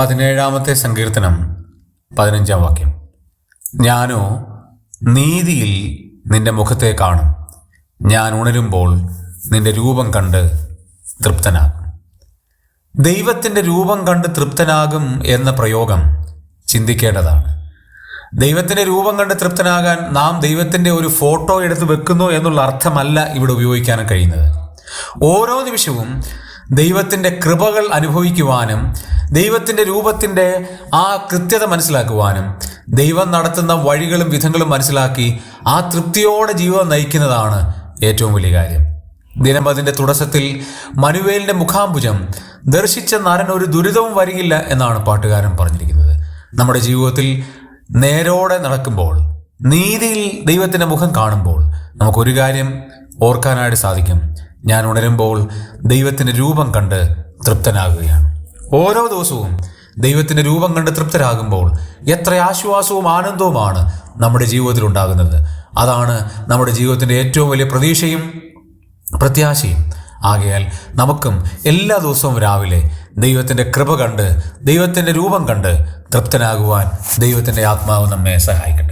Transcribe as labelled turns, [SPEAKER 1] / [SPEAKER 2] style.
[SPEAKER 1] പതിനേഴാമത്തെ സങ്കീർത്തനം പതിനഞ്ചാം വാക്യം. ഞാനോ നീതിയിൽ നിന്റെ മുഖത്തെ കാണും. ഞാൻ ഉണരുമ്പോൾ നിന്റെ രൂപം കണ്ട് തൃപ്തനാകും. ദൈവത്തിന്റെ രൂപം കണ്ട് തൃപ്തനാകും എന്ന പ്രയോഗം ചിന്തിക്കേണ്ടതാണ്. ദൈവത്തിന്റെ രൂപം കണ്ട് തൃപ്തനാകാൻ നാം ദൈവത്തിന്റെ ഒരു ഫോട്ടോ എടുത്ത് വെക്കുന്നു എന്നുള്ള അർത്ഥമല്ല ഇവിടെ ഉപയോഗിക്കാൻ കഴിയുന്നത്. ഓരോ നിമിഷവും ദൈവത്തിന്റെ കൃപകൾ അനുഭവിക്കുവാനും ദൈവത്തിന്റെ രൂപത്തിന്റെ ആ കൃത്യത മനസ്സിലാക്കുവാനും ദൈവം നടത്തുന്ന വഴികളും വിധങ്ങളും മനസ്സിലാക്കി ആ തൃപ്തിയോടെ ജീവിതം നയിക്കുന്നതാണ് ഏറ്റവും വലിയ കാര്യം. ദിനപതിന്റെ തുടസത്തിൽ മനുവേലിന്റെ മുഖാംബുജം ദർശിച്ച നരൻ ഒരു ദുരിതവും വരികില്ല എന്നാണ് പാട്ടുകാരൻ പറഞ്ഞിരിക്കുന്നത്. നമ്മുടെ ജീവിതത്തിൽ നേരോടെ നടക്കുമ്പോൾ നീതിയിൽ ദൈവത്തിന്റെ മുഖം കാണുമ്പോൾ നമുക്കൊരു കാര്യം ഓർക്കാനായിട്ട് സാധിക്കും. ഞാൻ ഉണരുമ്പോൾ ദൈവത്തിന്റെ രൂപം കണ്ട് തൃപ്തനാകുകയാണ്. ഓരോ ദിവസവും ദൈവത്തിന്റെ രൂപം കണ്ട് തൃപ്തരാകുമ്പോൾ എത്ര ആശ്വാസവും ആനന്ദവുമാണ് നമ്മുടെ ജീവിതത്തിൽ ഉണ്ടാകുന്നത്. അതാണ് നമ്മുടെ ജീവിതത്തിന്റെ ഏറ്റവും വലിയ പ്രതീക്ഷയും പ്രത്യാശയും. ആകയാൽ നമുക്കും എല്ലാ ദിവസവും രാവിലെ ദൈവത്തിന്റെ കൃപ കണ്ട് ദൈവത്തിന്റെ രൂപം കണ്ട് തൃപ്തനാകുവാൻ ദൈവത്തിന്റെ ആത്മാവ് നമ്മെ സഹായിക്കട്ടെ.